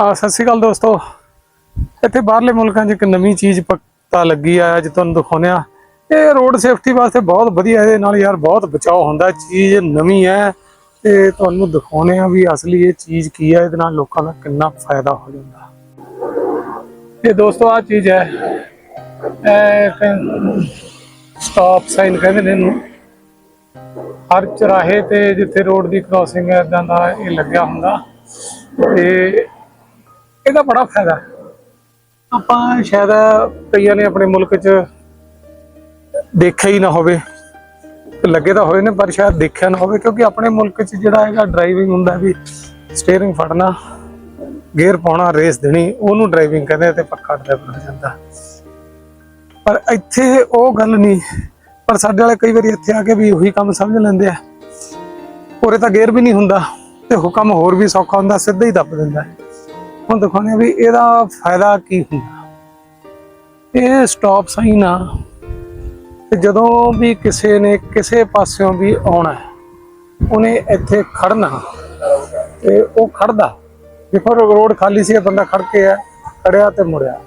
ਆ ਸਤਿ ਸ਼੍ਰੀ ਅਕਾਲ ਦੋਸਤੋ। ਇੱਥੇ ਬਾਹਰਲੇ ਮੁਲਕਾਂ 'ਚ ਇੱਕ ਨਵੀਂ ਚੀਜ਼ ਪਤਾ ਲੱਗੀ ਆ, ਅੱਜ ਤੁਹਾਨੂੰ ਦਿਖਾਉਂਦੇ ਆ ਇਹ ਰੋਡ ਸੇਫਟੀ ਵਾਸਤੇ ਬਹੁਤ ਵਧੀਆ ਇਹਦੇ ਨਾਲ ਯਾਰ ਬਹੁਤ ਬਚਾਅ ਹੁੰਦਾ, ਚੀਜ਼ ਨਵੀਂ ਹੈ। ਤੇ ਤੁਹਾਨੂੰ ਦਿਖਾਉਂਦੇ ਆ ਵੀ ਅਸਲੀ ਇਹ ਚੀਜ਼ ਕੀ ਹੈ, ਇਹਦੇ ਨਾਲ ਲੋਕਾਂ ਦਾ ਕਿੰਨਾ ਫਾਇਦਾ ਹੋ ਜਾਂਦਾ। ਇਹ ਦੋਸਤੋ ਆ ਚੀਜ਼ ਹੈ। ਇਹ ਸਟਾਪ ਸਾਈਨ ਕਹਿੰਦੇ ਨੇ ਇਹਨੂੰ। ਹਰ ਚਰਾਹੇ ਤੇ ਜਿੱਥੇ ਰੋਡ ਦੀ ਕ੍ਰਾਸਿੰਗ ਹੈ ਇਦਾਂ ਦਾ ਇਹ ਲੱਗਿਆ ਹੁੰਦਾ। ਤੇ ਇਹਦਾ ਬੜਾ ਫਾਇਦਾ। ਆਪਾਂ ਸ਼ਾਇਦ ਕਈਆਂ ਨੇ ਆਪਣੇ ਮੁਲਕ 'ਚ ਦੇਖਿਆ ਹੀ ਨਾ ਹੋਵੇ। ਲੱਗੇ ਤਾਂ ਹੋਏ ਨੇ, ਪਰ ਸ਼ਾਇਦ ਦੇਖਿਆ ਨਾ ਹੋਵੇ, ਕਿਉਂਕਿ ਆਪਣੇ ਮੁਲਕ 'ਚ ਜਿਹੜਾ ਹੈਗਾ ਡਰਾਈਵਿੰਗ ਹੁੰਦਾ ਵੀ ਸਟੀਅਰਿੰਗ ਫੜਨਾ ਗੇਅਰ ਪਾਉਣਾ ਰੇਸ ਦੇਣੀ, ਉਹਨੂੰ ਡਰਾਈਵਿੰਗ ਕਹਿੰਦੇ ਆ ਤੇ ਪੱਕਾ ਡਰਾਈਵਰ ਹੋ ਜਾਂਦਾ। ਪਰ ਇੱਥੇ ਉਹ ਗੱਲ ਨਹੀਂ, ਪਰ ਸਾਡੇ ਵਾਲੇ ਕਈ ਵਾਰੀ ਇੱਥੇ ਆ ਕੇ ਵੀ ਉਹੀ ਕੰਮ ਸਮਝ ਲੈਂਦੇ ਆ। ਉਰੇ ਤਾਂ ਗੇਅਰ ਵੀ ਨਹੀਂ ਹੁੰਦਾ ਤੇ ਹੁਕਮ ਹੋਰ ਵੀ ਸੌਖਾ ਹੁੰਦਾ, ਸਿੱਧਾ ਹੀ ਦੱਬ ਦਿੰਦਾ। ਹੁਣ ਦਿਖਾਉਂਦੇ ਵੀ ਇਹਦਾ ਫਾਇਦਾ ਕੀ ਹੁੰਦਾ। ਇਹ ਸਟਾਪ ਸਾਈਨ ਆ ਤੇ ਜਦੋਂ ਵੀ ਕਿਸੇ ਨੇ ਕਿਸੇ ਪਾਸਿਓਂ ਵੀ ਆਉਣਾ ਉਹਨੇ ਇੱਥੇ ਖੜਨਾ ਤੇ ਉਹ ਖੜਦਾ ਦੇਖੋ ਰੋਡ ਖਾਲੀ ਸੀ, ਇਹ ਬੰਦਾ ਖੜ ਕੇ ਆ ਖੜਿਆ ਤੇ ਮੁੜਿਆ।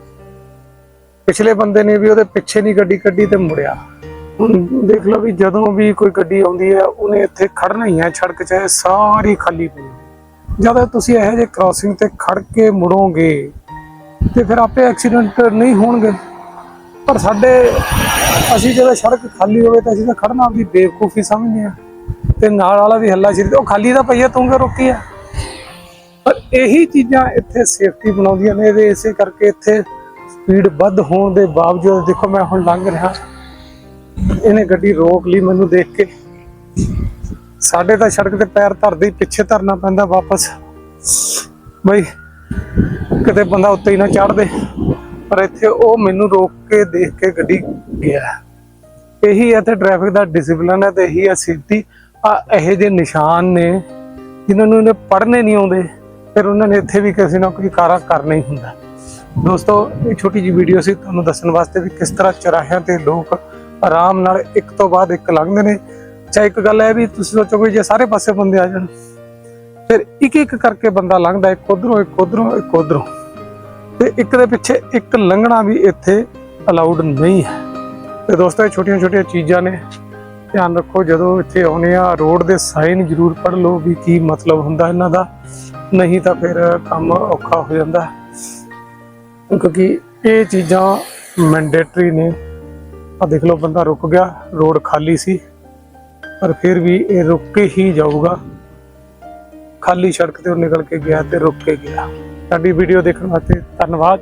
ਪਿਛਲੇ ਬੰਦੇ ਨੇ ਵੀ ਉਹਦੇ ਪਿੱਛੇ ਨਹੀਂ ਗੱਡੀ ਕੱਢੀ ਤੇ ਮੁੜਿਆ। ਹੁਣ ਦੇਖ ਲਓ ਵੀ ਜਦੋਂ ਵੀ ਕੋਈ ਗੱਡੀ ਆਉਂਦੀ ਹੈ, ਉਹਨੇ ਇੱਥੇ ਖੜਨਾ ਹੀ ਹੈ, ਸੜਕ 'ਚ ਸਾਰੀ ਖਾਲੀ ਪਈ। ਜਦੋਂ ਤੁਸੀਂ ਇਹੋ ਜਿਹੇ ਕ੍ਰਾਸਿੰਗ ਤੇ ਖੜ ਕੇ ਮੁੜੋਗੇ ਤੇ ਫਿਰ ਆਪੇ ਐਕਸੀਡੈਂਟ ਨਹੀਂ ਹੋਣਗੇ। ਪਰ ਸਾਡੇ, ਅਸੀਂ ਜਦੋਂ ਸੜਕ ਖਾਲੀ ਹੋਵੇ ਤਾਂ ਅਸੀਂ ਤਾਂ ਖੜਨਾ ਵੀ ਬੇਵਕੂਫੀ ਸਮਝਦੇ ਆ ਤੇ ਨਾਲ ਵਾਲਾ ਵੀ ਹੱਲਾ ਸ਼ਰੀ ਉਹ ਖਾਲੀ ਦਾ ਪਈਆ ਤੂੰ ਕਿ ਰੋਕੀ ਆ? ਪਰ ਇਹੀ ਚੀਜ਼ਾਂ ਇੱਥੇ ਸੇਫਟੀ ਬਣਾਉਂਦੀਆਂ ਨੇ, ਇਹਦੇ ਇਸੇ ਕਰਕੇ ਇੱਥੇ ਸਪੀਡ ਵੱਧ ਹੋਣ ਦੇ ਬਾਵਜੂਦ ਦੇਖੋ ਮੈਂ ਹੁਣ ਲੰਘ ਰਿਹਾ। ਇਹਨੇ ਗੱਡੀ ਰੋਕ ਲਈ ਮੈਨੂੰ ਦੇਖ ਕੇ। ਸਾਡੇ ਤਾਂ ਸੜਕ ਤੇ ਪੈਰ ਧਰਦੇ ਪਿੱਛੇ ਧਰਨਾ ਪੈਂਦਾ ਵਾਪਸ। ਬਈ, ਕਿਤੇ ਬੰਦਾ ਉੱਤੇ ਹੀ ਨਾ ਚੜ ਦੇ ਪਰ ਇੱਥੇ ਉਹ ਮੈਨੂੰ ਰੋਕ ਕੇ, ਦੇਖ ਕੇ ਗੱਡੀ ਗਿਆ। ਇਹੀ ਹੈ ਤੇ ਟ੍ਰੈਫਿਕ ਦਾ ਡਿਸਪਲਿਨ ਹੈ ਤੇ ਇਹੀ ਹੈ ਸੇਫਟੀ। ਆ ਇਹੋ ਜਿਹੇ ਨਿਸ਼ਾਨ ਨੇ, ਜਿਨ੍ਹਾਂ ਨੂੰ ਇਹਨੇ ਪੜ੍ਹਨੇ ਨਹੀਂ ਆਉਂਦੇ। ਫਿਰ ਉਹਨਾਂ ਨੇ ਇੱਥੇ ਵੀ ਕਿਸੇ ਨਾ ਕੋਈ ਕਾਰਾ ਕਰਨਾ ਹੀ ਹੁੰਦਾ। ਦੋਸਤੋ, ਇਹ ਛੋਟੀ ਜੀ ਵੀਡੀਓ ਸੀ, ਤੁਹਾਨੂੰ ਦੱਸਣ ਵਾਸਤੇ ਵੀ ਕਿਸ ਤਰ੍ਹਾਂ ਚਰਾਹਿਆਂ ਤੇ ਲੋਕ ਆਰਾਮ ਨਾਲ ਇੱਕ ਤੋਂ ਬਾਅਦ ਇੱਕ ਲੰਘਦੇ ਨੇ। ਚਾਹੇ ਇੱਕ ਗੱਲ ਹੈ ਵੀ ਤੁਸੀਂ ਸੋਚੋਗੇ ਜੇ ਸਾਰੇ ਪਾਸੇ ਬੰਦੇ ਆ ਜਾਣ, ਫਿਰ ਇੱਕ ਇੱਕ ਕਰਕੇ ਬੰਦਾ ਲੰਘਦਾ, ਇੱਕ ਉਧਰੋਂ ਇੱਕ ਉਧਰੋਂ ਇੱਕ ਉਧਰੋਂ। ਤੇ ਇੱਕ ਦੇ ਪਿੱਛੇ ਇੱਕ ਲੰਘਣਾ ਵੀ ਇੱਥੇ ਅਲਾਉਡ ਨਹੀਂ ਹੈ। ਤੇ ਦੋਸਤੋ, ਇਹ ਛੋਟੀਆਂ ਛੋਟੀਆਂ ਚੀਜ਼ਾਂ ਨੇ। ਧਿਆਨ ਰੱਖੋ, ਜਦੋਂ ਇੱਥੇ ਆਉਨੇ ਆ, ਰੋਡ ਦੇ ਸਾਈਨ ਜ਼ਰੂਰ ਪੜ੍ਹ ਲਓ ਵੀ ਕੀ ਮਤਲਬ ਹੁੰਦਾ ਇਹਨਾਂ ਦਾ। ਨਹੀਂ ਤਾਂ ਫਿਰ ਕੰਮ ਔਖਾ ਹੋ ਜਾਂਦਾ। ਕਿਉਂਕਿ ਇਹ ਚੀਜ਼ਾਂ ਮੈਂਡੇਟਰੀ ਨੇ। ਆ ਦੇਖ ਲਓ, ਬੰਦਾ ਰੁਕ ਗਿਆ, ਰੋਡ ਖਾਲੀ ਸੀ। ਪਰ ਫਿਰ ਵੀ ਇਹ ਰੁਕ ਕੇ ਹੀ ਜਾਊਗਾ। ਖਾਲੀ ਸੜਕ ਤੇ ਉਹ ਨਿਕਲ ਕੇ ਗਿਆ ਤੇ ਰੁਕ ਕੇ ਗਿਆ। ਸਾਡੀ ਵੀਡੀਓ ਦੇਖਣ ਵਾਸਤੇ ਧੰਨਵਾਦ।